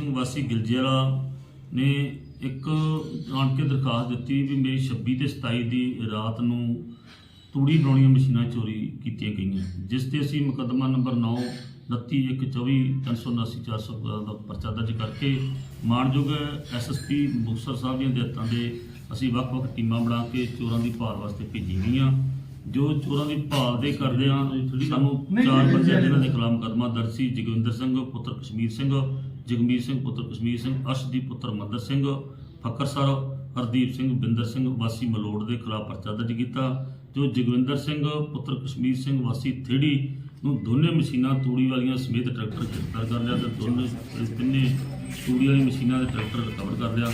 ਸਿੰਘ ਵਾਸੀ ਗਿਲਜੇਵਾਲਾ ਨੇ ਇੱਕ ਆਣ ਕੇ ਦਰਖਾਸਤ ਦਿੱਤੀ ਵੀ ਮੇਰੀ 26 ਤੇ 27 ਦੀ ਰਾਤ ਨੂੰ ਤੂੜੀ ਬਣਾਉਣੀਆਂ ਮਸ਼ੀਨਾਂ ਚੋਰੀ ਕੀਤੀਆਂ ਗਈਆਂ। ਜਿਸ ਤੇ ਅਸੀਂ ਮੁਕੱਦਮਾ ਨੰਬਰ 9 29124 379 400 ਦਾ ਪਰਚਾ ਦਰਜ ਕਰਕੇ ਮਾਨਯੋਗ ਐਸਐਸਪੀ ਮੁਕਤਸਰ ਸਾਹਿਬ ਦੀਆਂ ਹਦਾਇਤਾਂ ਦੇ ਅਸੀਂ ਵੱਖ-ਵੱਖ ਟੀਮਾਂ ਬਣਾ ਕੇ ਚੋਰਾਂ ਦੀ ਭਾਲ ਵਾਸਤੇ ਭੇਜੀ ਗਈਆਂ। ਜੋ ਚੋਰਾਂ ਦੀ ਭਾਲ ਦੇ ਕਰਦਿਆਂ ਸਾਨੂੰ ਚਾਰ ਬੰਦੇ ਜਿਨ੍ਹਾਂ ਦੇ ਖਿਲਾਫ ਮੁਕੱਦਮਾ ਦਰਜ ਸੀ। ਜਗਵਿੰਦਰ ਸਿੰਘ ਪੁੱਤਰ ਕਸ਼ਮੀਰ ਸਿੰਘ ਜਗਮੀਤ ਸਿੰਘ, ਪੁੱਤਰ ਕਸ਼ਮੀਰ ਸਿੰਘ, ਅਰਸ਼ਦੀਪ ਪੁੱਤਰ ਮੰਦਰ ਸਿੰਘ ਫਕਰ ਸਰ, ਹਰਦੀਪ ਸਿੰਘ, ਬਿੰਦਰ ਸਿੰਘ, ਵਾਸੀ ਮਲੋੜ ਦੇ ਖਿਲਾਫ ਪਰਚਾ ਦਰਜ ਕੀਤਾ। ਜੋ ਜਗਵਿੰਦਰ ਸਿੰਘ, ਪੁੱਤਰ ਕਸ਼ਮੀਰ ਸਿੰਘ, ਵਾਸੀ ਥੇੜੀ ਨੂੰ ਦੋਨੇ ਮਸ਼ੀਨਾਂ ਤੂੜੀ ਵਾਲੀਆਂ ਸਮੇਤ ਟਰੈਕਟਰ ਗ੍ਰਿਫਤਾਰ ਕਰ ਲਿਆ ਤੇ ਦੋਨੇ ਤਿੰਨੇ ਤੂੜੀ ਵਾਲੀ ਮਸ਼ੀਨਾਂ ਦੇ ਟਰੈਕਟਰ ਰਿਕਵਰ ਕਰ ਲਿਆ।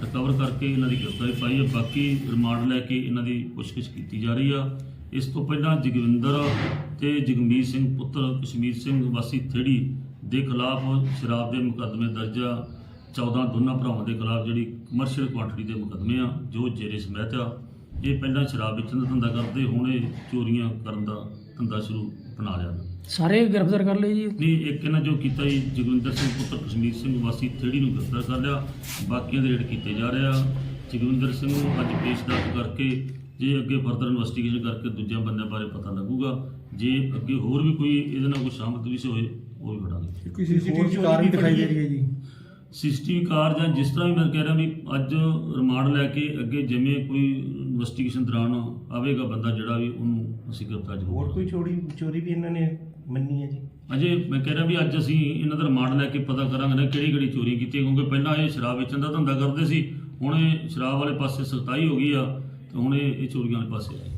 ਰਿਕਵਰ ਕਰਕੇ ਇਹਨਾਂ ਦੀ ਗ੍ਰਿਫਤਾਰੀ ਪਾਈ ਹੈ। ਬਾਕੀ ਰਿਮਾਂਡ ਲੈ ਕੇ ਇਹਨਾਂ ਦੀ ਪੁੱਛਗਿੱਛ ਕੀਤੀ ਜਾ ਰਹੀ ਆ। ਇਸ ਤੋਂ ਪਹਿਲਾਂ ਜਗਵਿੰਦਰ ਤੇ ਜਗਮੀਤ ਸਿੰਘ, ਪੁੱਤਰ ਕਸ਼ਮੀਰ ਸਿੰਘ, ਵਾਸੀ ਥੇੜੀ ਦੇ ਖਿਲਾਫ ਸ਼ਰਾਬ ਦੇ ਮੁਕੱਦਮੇ ਦਰਜ ਆ। 14 ਦੋਨਾਂ ਭਰਾਵਾਂ ਦੇ ਖਿਲਾਫ ਜਿਹੜੀ ਕਮਰਸ਼ੀਅਲ ਕੁਆਂਟੀਟੀ ਦੇ ਮੁਕੱਦਮੇ ਆ ਜੋ ਜੇਰੇ ਸਮੈਤ ਆ। ਇਹ ਪਹਿਲਾਂ ਸ਼ਰਾਬ ਵੇਚਣ ਦਾ ਧੰਦਾ ਕਰਦੇ ਹੁਣ ਇਹ ਚੋਰੀਆਂ ਕਰਨ ਦਾ ਧੰਦਾ ਸ਼ੁਰੂ ਬਣਾ ਲਿਆ। ਸਾਰੇ ਗ੍ਰਿਫਤਾਰ ਕਰ ਲਏ ਜੀ? ਨਹੀਂ ਇੱਕ ਇਹਨਾਂ ਜੋ ਕੀਤਾ ਜੀ ਜਗਵਿੰਦਰ ਸਿੰਘ ਪੁੱਤਰ ਕਸ਼ਮੀਰ ਸਿੰਘ ਵਾਸੀ ਥੇੜੀ ਨੂੰ ਗ੍ਰਿਫਤਾਰ ਕਰ ਲਿਆ। ਬਾਕੀਆਂ ਦੇ ਰੇਡ ਕੀਤੇ ਜਾ ਰਹੇ ਆ। ਜਗਵਿੰਦਰ ਸਿੰਘ ਨੂੰ ਅੱਜ ਪੇਸ਼ਦਾਰ ਕਰਕੇ ਜੇ ਅੱਗੇ ਫਰਦਰ ਇਨਵੈਸਟੀਗੇਸ਼ਨ ਕਰਕੇ ਦੂਜਿਆਂ ਬੰਦਿਆਂ ਬਾਰੇ ਪਤਾ ਲੱਗੂਗਾ ਜੇ ਅੱਗੇ ਹੋਰ ਵੀ ਕੋਈ ਇਹਦੇ ਨਾਲ ਕੋਈ ਸ਼ਾਮਤ ਵੀ ਹੋਏ ਉਹ ਵੀ ਫੜਾਂਗੇ। ਕਿਸੇ ਹੋਰ ਕਾਰ ਵੀ ਦਿਖਾਈ ਦੇ ਰਹੀ ਹੈ ਜੀ? ਸਿਸਟਮ ਕਾਰ ਜਾਂ ਜਿਸ ਤਰ੍ਹਾਂ ਵੀ ਮੈਂ ਕਹਿ ਰਿਹਾ ਵੀ ਅੱਜ ਰਿਮਾਂਡ ਲੈ ਕੇ ਅੱਗੇ ਜਿਵੇਂ ਕੋਈ ਇਨਵੈਸਟੀਗੇਸ਼ਨ ਦੌਰਾਨ ਆਵੇਗਾ ਬੰਦਾ ਜਿਹੜਾ ਵੀ ਉਹਨੂੰ ਅਸੀਂ ਗ੍ਰਿਫਤਾਰ ਜ਼ਰੂਰ ਹੋਰ ਕੋਈ ਚੋਰੀ ਚੋਰੀ ਵੀ ਇਹਨਾਂ ਨੇ ਮੰਨੀ ਹੈ ਜੀ? ਅਜੇ ਮੈਂ ਕਹਿ ਰਿਹਾ ਵੀ ਅੱਜ ਅਸੀਂ ਇਹਨਾਂ ਦਾ ਰਿਮਾਂਡ ਲੈ ਕੇ ਪਤਾ ਕਰਾਂਗੇ ਨਾ ਕਿਹੜੀ ਕਿਹੜੀ ਚੋਰੀ ਕੀਤੀ ਹੈ, ਕਿਉਂਕਿ ਪਹਿਲਾਂ ਇਹ ਸ਼ਰਾਬ ਵੇਚਣ ਦਾ ਧੰਦਾ ਕਰਦੇ ਸੀ ਹੁਣ ਇਹ ਸ਼ਰਾਬ ਵਾਲੇ ਪਾਸੇ ਸਖਤਾਈ ਹੋ ਗਈ ਆ। ਹੁਣ ਇਹ ਇਹ ਚੋਰੀਆਂ ਵਾਲੇ ਪਾਸੇ ਆਏ।